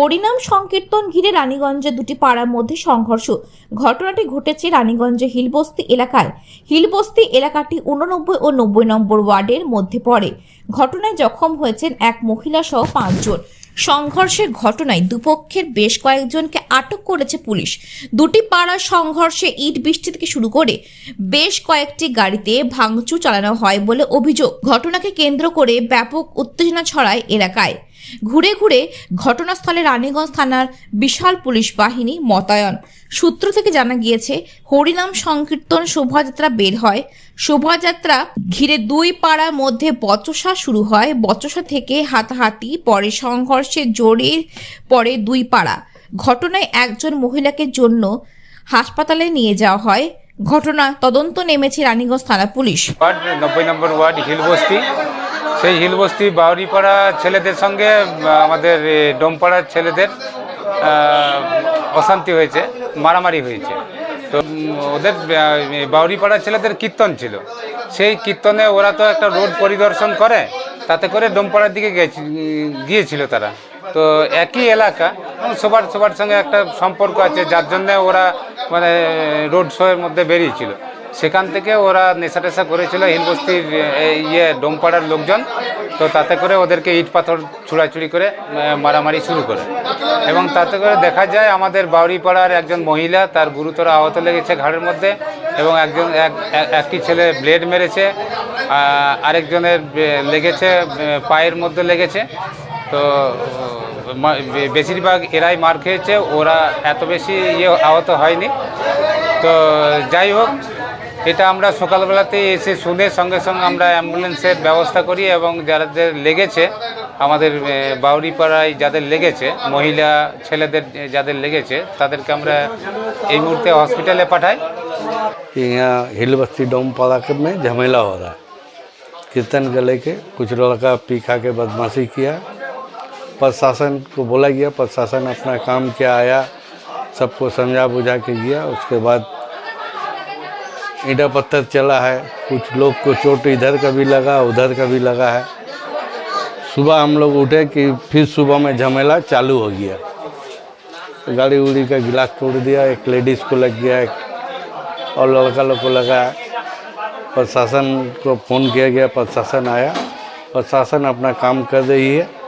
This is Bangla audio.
হরিনাম সংকীর্তন ঘিরে রানীগঞ্জে দুটি পাড়ার মধ্যে সংঘর্ষ। ঘটনাটি ঘটেছে রানীগঞ্জে হিলবস্তি এলাকায়। হিলবস্তি এলাকাটি উননব্বই ও নব্বই নম্বর ওয়ার্ডের মধ্যে পড়ে। ঘটনায় জখম হয়েছেন এক মহিলা সহ পাঁচজন। সংঘর্ষের ঘটনায় দুপক্ষের বেশ কয়েকজনকে আটক করেছে পুলিশ। দুটি পাড়ার সংঘর্ষে ইট বৃষ্টি থেকে শুরু করে বেশ কয়েকটি গাড়িতে ভাঙচুর চালানো হয় বলে অভিযোগ। ঘটনাকে কেন্দ্র করে ব্যাপক উত্তেজনা ছড়ায় এলাকায়। ঘুরে ঘুরে ঘটনাস্থলে রানীগঞ্জ থানার বিশাল পুলিশ বাহিনী মোতায়েন। সূত্র থেকে জানা গিয়েছে, হরিনাম সংকীর্তন শোভাযাত্রা বের হয়। শোভাযাত্রা ঘিরে দুই পাড়ার মধ্যে বচসা শুরু হয়। বচসা থেকে হাতাহাতি, পরে সংঘর্ষে জোরে পড়ে দুই পাড়া। ঘটনায় একজন মহিলাকে জন্য হাসপাতালে নিয়ে যাওয়া হয়। ঘটনা তদন্ত নেমেছে রানীগঞ্জ থানা পুলিশ। ওয়ার্ড নব্বই নম্বর ওয়ার্ড হিলবস্তি। সেই হিলবস্তি বাউরিপাড়া ছেলেদের সঙ্গে আমাদের ডোমপাড়ার ছেলেদের অশান্তি হয়েছে, মারামারি হয়েছে। তো ওদের বাউরিপাড়ার ছেলেদের কীর্তন ছিল। সেই কীর্তনে ওরা তো একটা রোড পরিদর্শন করে, তাতে করে ডোমপাড়ার দিকে গিয়েছিল তারা। তো একই এলাকা। সবার সবার সঙ্গে একটা সম্পর্ক আছে, যার জন্যে ওরা মানে রোড শোয়ের মধ্যে বেরিয়েছিল। সেখান থেকে ওরা নেশা টেশা করেছিল হিলবস্তির ইয়ে ডোমপাড়ার লোকজন। তো তাতে করে ওদেরকে ইট পাথর ছুড়াছুড়ি করে মারামারি শুরু করে। এবং তাতে করে দেখা যায়, আমাদের বাউরিপাড়ার একজন মহিলা, তার গুরুতর আহত লেগেছে ঘাড়ের মধ্যে এবং একজন, এক- এক- একটি ছেলে ব্লেড মেরেছে আরেকজনের লেগেছে পায়ের মধ্যে লেগেছে। তো বেশিরভাগ এরাই মার খেয়েছে ওরা এত বেশি ইয়ে আহত হয়নি তো যাই হোক এটা আমরা সকালবেলাতে এসে শুনে সঙ্গে সঙ্গে আমরা অ্যাম্বুলেন্সের ব্যবস্থা করি এবং যাদের লেগেছে আমাদের এ, বাউরিপাড়ায় যাদের লেগেছে মহিলা ছেলেদের যাদের লেগেছে তাদেরকে আমরা এই মুহূর্তে হসপিটালে পাঠাই कि यहाँ हिल बस्ती डोम पाला में झमेला हो रहा है कीर्तन के लेके कुछ लड़का पी खा के बदमाशी किया प्रशासन को बोला गया, प्रशासन अपना काम किया आया, सबको समझा बुझा के गया, उसके बाद ईटा पत्थर चला है, कुछ लोग को चोट इधर का भी लगा, उधर का भी लगा है। सुबह हम लोग उठे कि फिर सुबह में झमेला चालू हो गया। गाड़ी उड़ी का गिलास तोड़ दिया, एक लेडीज़ को लग गया, एक और लड़का लोग को लगा। प्रशासन को फ़ोन किया गया, प्रशासन आया। प्रशासन अपना काम कर रही है।